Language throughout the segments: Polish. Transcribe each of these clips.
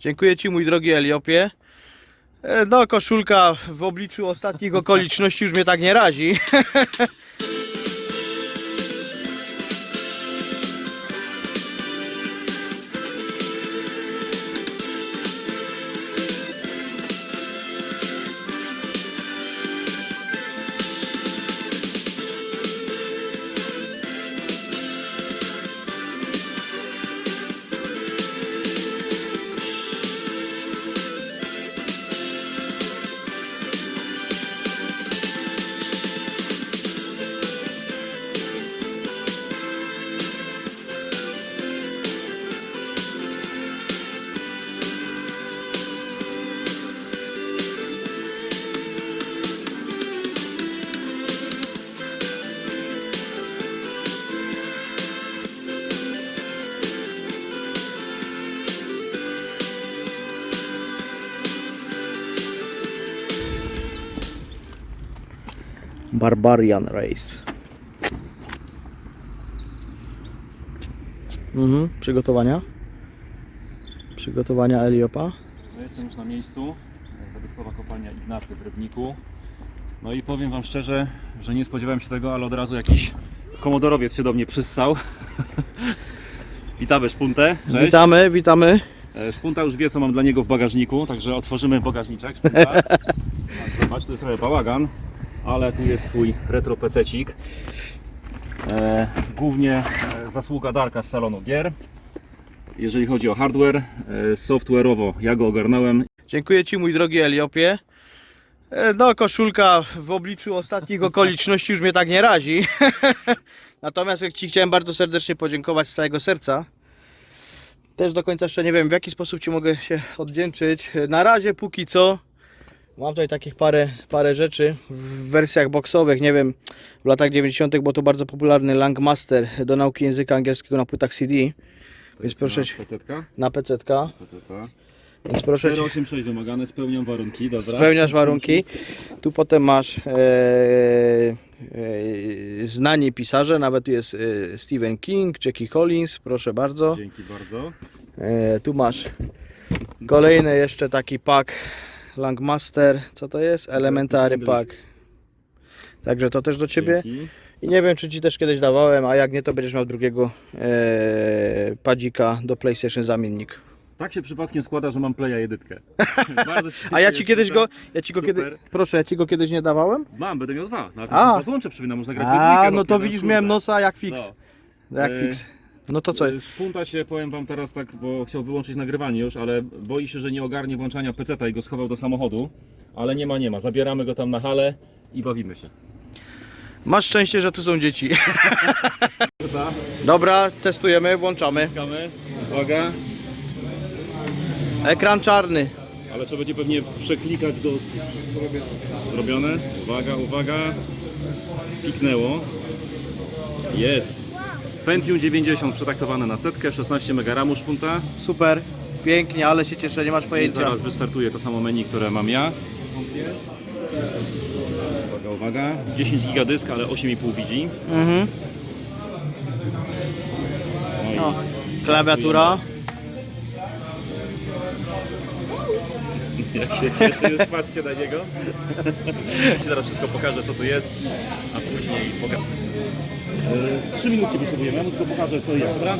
Dziękuję Ci mój drogi Eliopie. E, No koszulka w obliczu ostatnich okoliczności już mnie tak nie razi. Barbarian Race. Mhm, przygotowania. Przygotowania Eliopa. No jestem już na miejscu, zabytkowa kopalnia Ignacy w Rybniku. No i powiem Wam szczerze, że nie spodziewałem się tego, ale od razu jakiś komodorowiec się do mnie przyssał. Witamy Szpuntę, cześć. Witamy, witamy. E, Szpunta już wie co mam dla niego w bagażniku, także otworzymy bagażniczek. Szpunta. Tak, Zobacz, to jest trochę bałagan, ale tu jest Twój retro pececik. E, głównie e, zasługa Darka z salonu gier. Jeżeli chodzi o hardware, e, software'owo ja go ogarnąłem Dziękuję Ci mój drogi Eliopie. No koszulka w obliczu ostatnich okoliczności już mnie tak nie razi. Natomiast Ci chciałem bardzo serdecznie podziękować z całego serca. Też do końca jeszcze nie wiem w jaki sposób Ci mogę się odwdzięczyć. Na razie póki co mam tutaj takich parę, parę rzeczy w wersjach boxowych. Nie wiem w latach 90. było to bardzo popularny Langmaster do nauki języka angielskiego na płytach CD. Więc proszę Cię PC-tka. na. PC-tka. Więc proszę Cię. 486 wymagane, spełniam warunki, dobra. Spełniasz warunki. Tu potem masz e, e, znani pisarze, nawet tu jest e, Stephen King, Jackie Collins, proszę bardzo. Dzięki bardzo. E, tu masz kolejny jeszcze taki pack Langmaster, co to jest? Elementary Pack. Także to też do Ciebie. I nie wiem, czy Ci też kiedyś dawałem, a jak nie, to będziesz miał drugiego e, padzika do PlayStation zamiennik. Tak się przypadkiem składa, że mam Playa jedynkę. Bardzo ci A ja Ci kiedyś go, ja Ci go Super. kiedy, proszę, ja Ci go kiedyś nie dawałem? Mam, będę miał dwa. No, A. a złącze przypomina, można grać w A, jedynkę, no to widzisz, miałem nosa jak fix. No. Jak E, fix. No to co? E, Szpunta się, powiem wam teraz tak, bo chciał wyłączyć nagrywanie już, ale boi się, że nie ogarnie włączania PC-ta i go schował do samochodu. Ale nie ma, nie ma. Zabieramy go tam na halę i bawimy się. Masz szczęście, że tu są dzieci. Dobra, Dobra, testujemy, włączamy. Wciskamy. Uwaga. Ekran czarny. Ale trzeba będzie pewnie przeklikać go z... Zrobione. Uwaga, uwaga. Piknęło. Jest. Pentium 90 przetaktowane na setkę, 16 MB RAMu szpunta. Super, pięknie, ale się cieszę, nie masz I pojęcia. zaraz wystartuje to samo menu, które mam ja. Uwaga, uwaga. 10 giga dysk, ale 8,5 widzi. Mhm. No i No, klawiatura. Jak się cieszy, już patrzcie na niego. Ci zaraz wszystko pokażę, co tu jest, a później pokażę. E, Trzy minutki potrzebujemy, ja mu tylko pokażę, co i jak, dobra?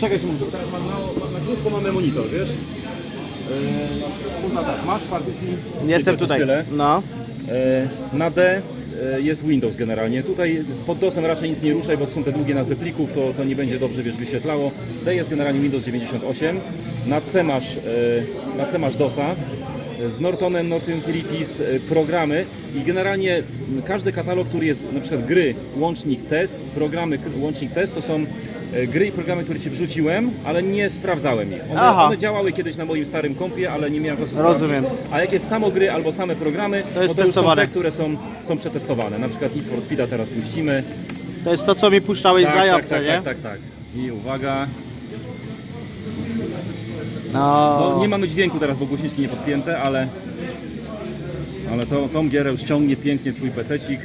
Czekaj, teraz mam mało, na krótko mamy monitor, wiesz? Kurwa tak, masz partycji. Jestem tylko tutaj. No. E, Na D e, jest Windows generalnie. Tutaj pod DOSem raczej nic nie ruszaj, bo to są te długie nazwy plików, to, to nie będzie dobrze wiesz, wyświetlało. D jest generalnie Windows 98. Na C masz, e, na C masz DOSa. Z Nortonem, Norton Utilities, e, programy i generalnie każdy katalog, który jest na przykład gry, łącznik test, programy, łącznik test, to są e, gry i programy, które Ci wrzuciłem, ale nie sprawdzałem ich. One, Aha. one działały kiedyś na moim starym kompie, ale nie miałem czasu Rozumiem. sprawdzić. A jak jest samo gry albo same programy, To jest no to już są testowane. te, które są, są przetestowane. Na przykład Need for Speeda teraz puścimy. To jest to, co mi puszczałeś w tak, zajawce, tak, nie? tak, tak, tak. I uwaga. No. Nie mamy dźwięku teraz, bo głośniki nie podpięte, ale ale to, tą gierę już ciągnie pięknie twój pececik.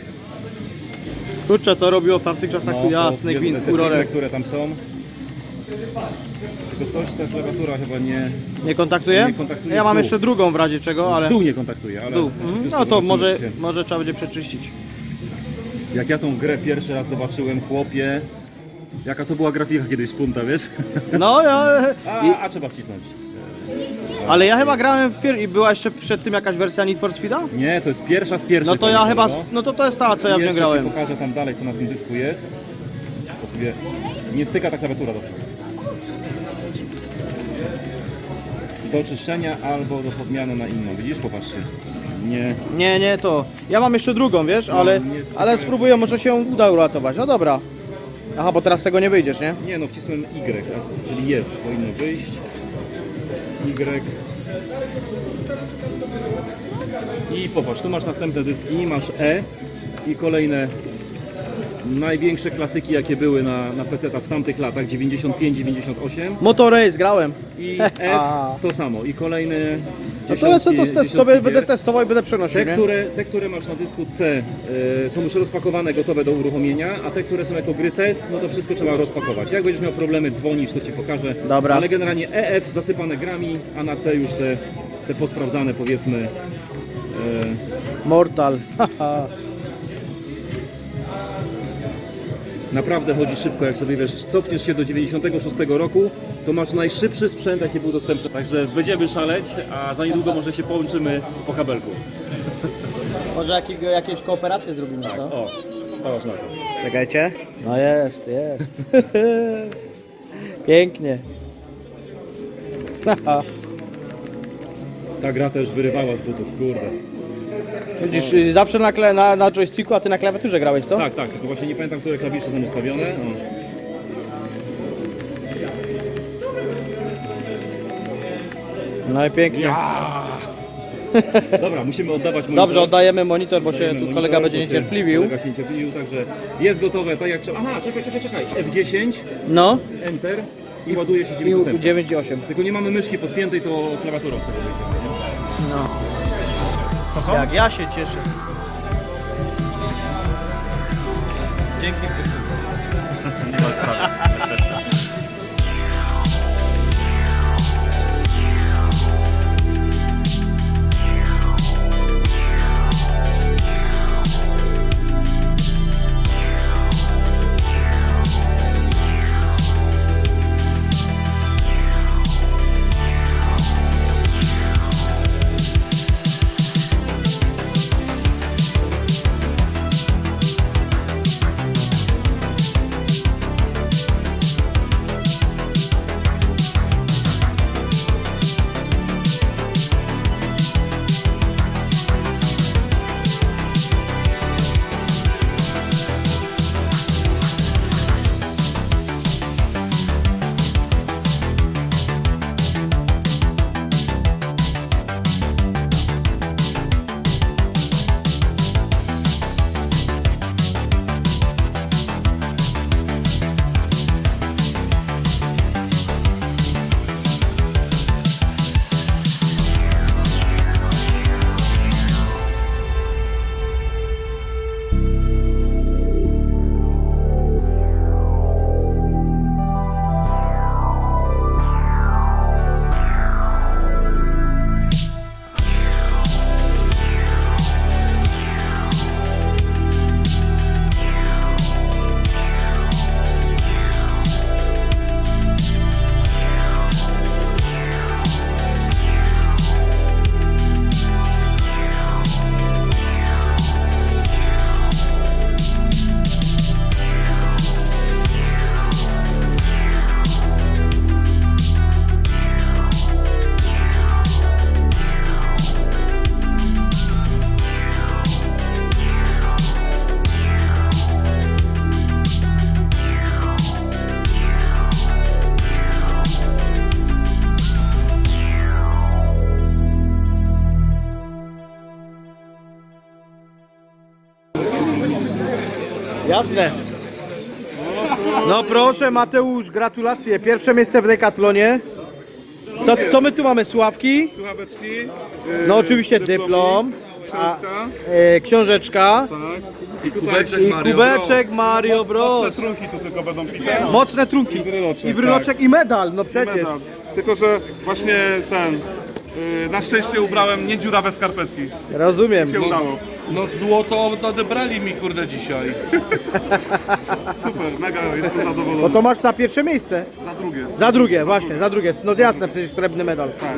Kurczę, to robiło w tamtych czasach No, to jasny jest gwint, te filmy, furorek. które tam są. tylko coś, ta klawiatura chyba nie... Nie kontaktuje? Nie kontaktuje Ja w mam dół. jeszcze drugą w razie czego, ale... W dół nie kontaktuje, ale... Dół. wszystko Mhm. No to zobaczymy może, się. może trzeba będzie przeczyścić. Jak ja tą grę pierwszy raz zobaczyłem, chłopie... Jaka to była grafika kiedyś z punta, wiesz? No ja... A, I, a trzeba wcisnąć. ale ja chyba grałem w pier... i była jeszcze przed tym jakaś wersja Need for Speeda? Nie, to jest pierwsza z pierwszych. No to ja chyba... no. No to to jest ta, co ja w nią Jeszcze ci grałem. pokażę tam dalej, co na tym dysku jest. To sobie nie styka ta klawiatura dobrze. Do czyszczenia albo do podmiany na inną. Widzisz? Popatrzcie. Nie. Nie, nie, to... Ja mam jeszcze drugą, wiesz, ale... nie jest Ale taka- spróbuję, może się uda uratować. No dobra. Aha, bo teraz tego nie wyjdziesz, nie? Nie no, wcisłem Y, a- czyli jest, powinno wyjść. Y. I popatrz, tu masz następne dyski, masz E i kolejne największe klasyki jakie były na, na PC w tamtych latach, 95, 98 Motor Race grałem. i F A. to samo i kolejne No to ja sobie to test, sobie będę testował i będę przenosił, Te nie? które, te, które masz na dysku C y, są już rozpakowane, gotowe do uruchomienia, a te, które są jako gry test, no to wszystko trzeba rozpakować. Jak będziesz miał problemy, dzwonisz, to Ci pokażę. Dobra. Ale generalnie EF zasypane grami, a na C już te, te posprawdzane powiedzmy. y, Mortal. Haha. naprawdę chodzi szybko, jak sobie wiesz, cofniesz się do 96 roku, to masz najszybszy sprzęt, jaki był dostępny. Także będziemy szaleć, a za niedługo może się połączymy po kabelku. Może jakiego, jakieś kooperacje zrobimy, co? O, patrz na to. Czekajcie. No jest, jest. Pięknie. Ta gra też wyrywała z butów, kurde. Widzisz, y, zawsze na, kle, na, na joysticku, a ty na klawiaturze grałeś, co? Tak, tak, tylko właśnie nie pamiętam, które klawisze są ustawione. No. No i pięknie. Dobra, musimy oddawać monitor. Dobrze, oddajemy monitor, bo się tu monitor, kolega będzie bo się- niecierpliwił. Kolega się niecierpliwił, także jest gotowe, tak jak trzeba. Aha, czekaj, czekaj, czekaj. F10, No. Enter i ładuje się I 9%. 9 i 8. Tylko nie mamy myszki podpiętej, to klawiaturą sobie? No. Co są? Jak ja się cieszę. Dzięki. Nie ma sprawy. Jasne. No proszę Mateusz, gratulacje. Pierwsze miejsce w Decathlonie. Co, co my tu mamy? Sławki? Słuchaweczki. No oczywiście dyplom. książka, E, książeczka tak. I kubeczek i Mario kubeczek Mario mocne Bros. trunki tu tylko będą pite. Mocne trunki. I bryloczek, I bryloczek i medal, no przecież. Medal. Tylko, że właśnie ten, na szczęście ubrałem nie dziurawe skarpetki. Rozumiem. Się udało. No złoto odebrali mi kurde dzisiaj. Super, mega jestem No zadowolony. to masz za pierwsze miejsce. Za drugie, Za drugie, właśnie, za drugie. No jasne, przecież srebrny medal. tak.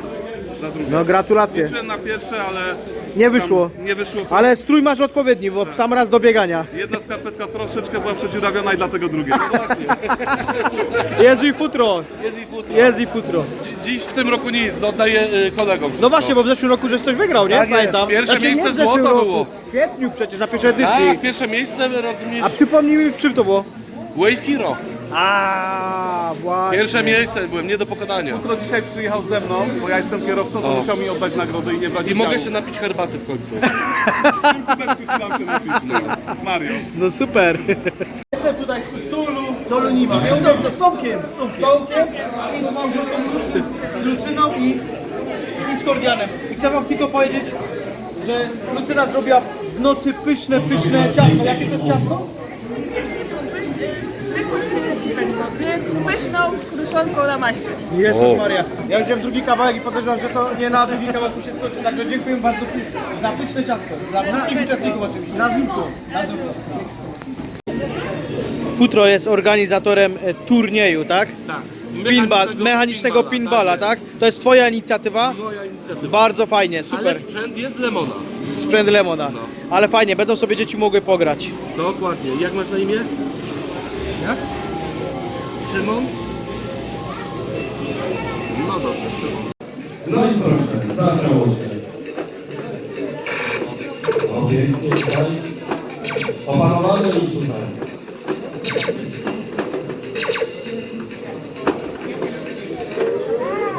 Za drugie. No gratulacje. Liczyłem na pierwsze, ale Nie wyszło. tam nie wyszło. To Ale strój masz odpowiedni, bo w sam raz do biegania. Jedna skarpetka troszeczkę była przedziurawiona i dlatego drugie. Jest i futro. Jest i futro. Jest i futro. Dzi- Dziś w tym roku nic, no oddaję y, kolegom. No właśnie, bo w zeszłym roku żeś coś wygrał, nie? Tak. Pamiętam. Pierwsze nie miejsce złota roku. było. W kwietniu przecież, na pierwszej edycji. Tak, pierwsze miejsce rozumiesz. A przypomnij mi, w czym to było? Wave Hero. A, właśnie. Pierwsze miejsce byłem, nie do pokonania. Jutro dzisiaj przyjechał ze mną, bo ja jestem kierowcą, to O. musiał mi oddać nagrodę i nie brać I mogę się napić herbaty w końcu. kubeczku chciałem się napić, no, z Mario. No super. Jestem tutaj z Stulu, Dolu nie ma. Jestem z Tomkiem. Z Tomkiem i z małżonką Lucyną i, i z Kordianem. I chcę wam tylko powiedzieć, że Lucyna zrobiła w nocy pyszne, pyszne ciasto. Jakie to jest ciasto? Pyszną kruszonką na maśle. Jezus Maria. Ja już wiem drugi kawałek i podejrzewam, że to nie na drugi kawałek się skończy. Także dziękuję bardzo za pyszne ciasto. Dla wszystkich uczestników oczywiście. Nazwisko. Nazwisko. Futro jest organizatorem e, turnieju, tak? Tak. Pinball, mechanicznego pinballa, tak? To jest twoja inicjatywa? Moja inicjatywa. Bardzo fajnie, Ale super. sprzęt jest Lemona. Sprzęt Lemona. Ale fajnie, będą sobie dzieci mogły pograć. Dokładnie. Jak masz na imię? Jak? Szymon? No dobrze, Szymon. No i proszę, zaczęło się. O, pięknie tutaj. Opanowane już tutaj.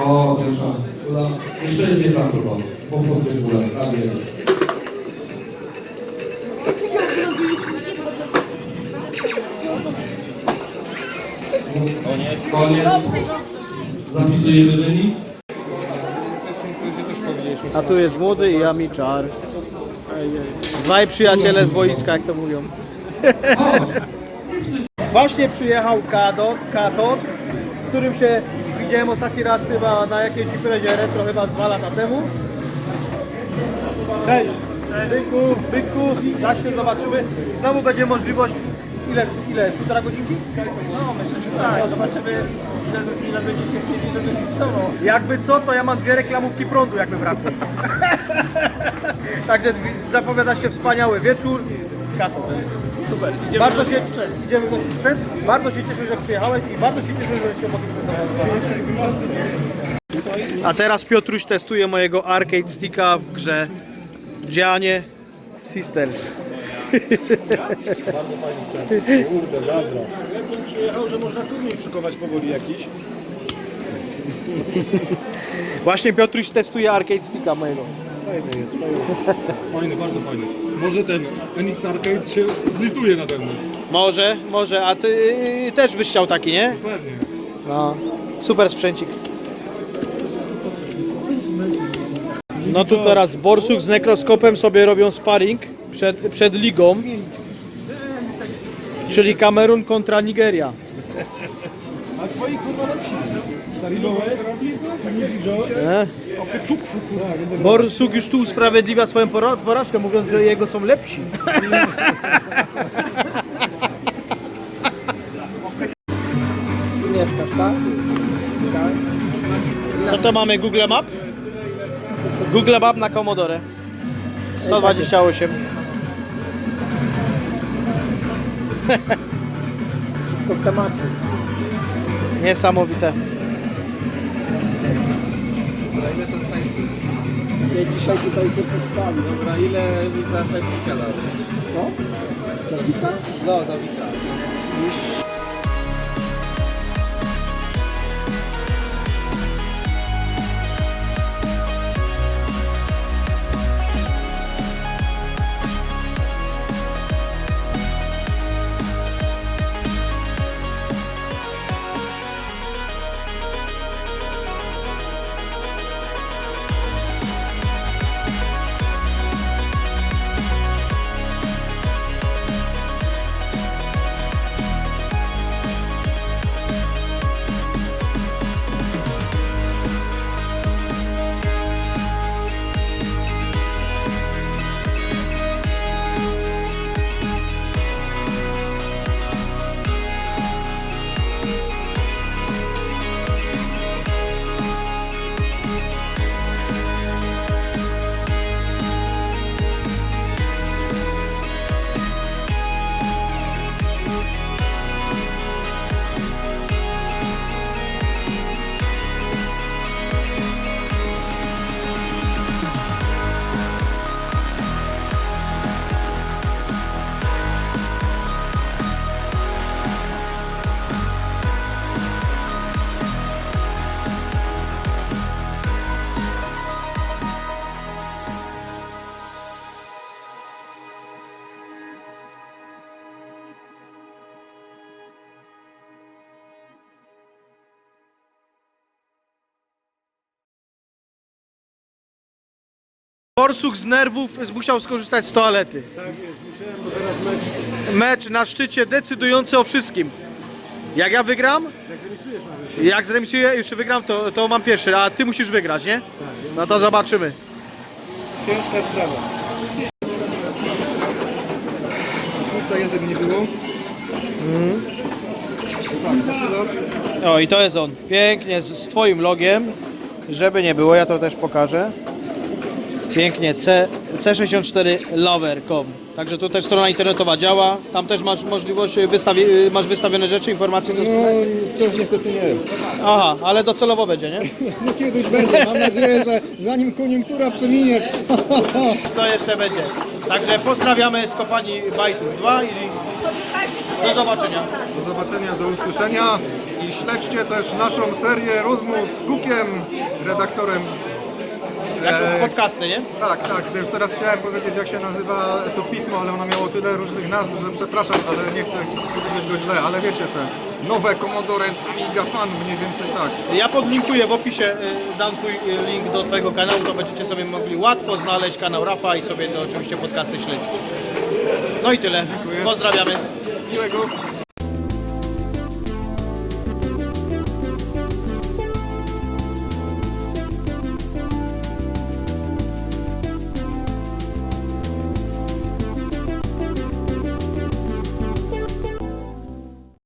O, pierwsza. Jeszcze jest jedna próba. Po podwiegule. Tak jest. Koniec. Zapisujemy wynik. A tu jest młody i Amiczar. Dwaj przyjaciele z boiska, jak to mówią. Właśnie przyjechał Kadot, Katot, z którym się widziałem ostatni raz chyba na jakiejś imprezie retro chyba z dwa lata temu. Hej, byku, byku, zaś się zobaczymy. Znowu będzie możliwość, ile, ile, półtora godzinki? No myślę, że tak. Zobaczymy ile, ile będziecie chcieli, żeby iść sobą. Jakby co, to ja mam dwie reklamówki prądu, jakby brakło. Także dwi- zapowiada się wspaniały wieczór z Katą. Super. Idziemy bardzo się, idziemy wnosić sprzęt. Bardzo się cieszę, że przyjechałeś i bardzo się cieszę, że się mogli A teraz Piotruś testuje mojego arcade sticka w grze Gianie Sisters. Przyjechał, że można turniej szykować powoli jakiś. Właśnie Piotruś testuje arcade sticka mojego. Fajny jest, fajny. Fajny, bardzo fajny. Może ten NX Arcade się zlituje nade mną. Może, może, a ty też byś chciał taki, nie? Pewnie. No, super sprzęcik. No tu teraz Borsuk z nekroskopem sobie robią sparring przed, przed ligą. Czyli Kamerun kontra Nigeria. A twoi kurwa lepsi. E? Borsuk już tu usprawiedliwia swoją pora- porażkę, mówiąc, że jego są lepsi. Mieszkasz, tak? Co to mamy? Google Map? Google Map na Commodore. 128. Wszystko w temacie. Niesamowite. Ja dzisiaj tutaj się postawię. Dobra, ile za Sewika dał? No? Zabita? No, Zawika. Porsuk z nerwów musiał skorzystać z toalety. Tak jest, musiałem, bo teraz mecz. Mecz na szczycie decydujący o wszystkim. Jak ja wygram, jak zremisuję, jeszcze wygram, to, to mam pierwszy, a ty musisz wygrać, nie? No to zobaczymy. Ciężka sprawa. Tutaj jest, żeby nie było. O i to jest on. Pięknie z, z twoim logiem. Żeby nie było, ja to też pokażę. Pięknie C, C64lover.com. Także tu też strona internetowa działa. Tam też masz możliwość wystawi, masz wystawione rzeczy, informacje co No, wciąż niestety nie. Aha, ale docelowo będzie, nie? No kiedyś będzie. Mam nadzieję, że zanim koniunktura przeminie, To jeszcze będzie. Także pozdrawiamy z kopalni Bajtów 2 i do zobaczenia. do zobaczenia, do usłyszenia i śledźcie też naszą serię rozmów z Kukiem, redaktorem. Jak podcasty, nie? Tak, tak, też teraz chciałem powiedzieć jak się nazywa to pismo, ale ono miało tyle różnych nazw, że przepraszam, ale nie chcę powiedzieć go źle, ale wiecie te nowe Commodore Amiga Fan, mniej więcej tak. Ja podlinkuję w opisie, y, dam twój y, link do twojego kanału, to będziecie sobie mogli łatwo znaleźć kanał Rafa i sobie no, oczywiście podcasty śledzić. No i tyle. Pozdrawiamy. Miłego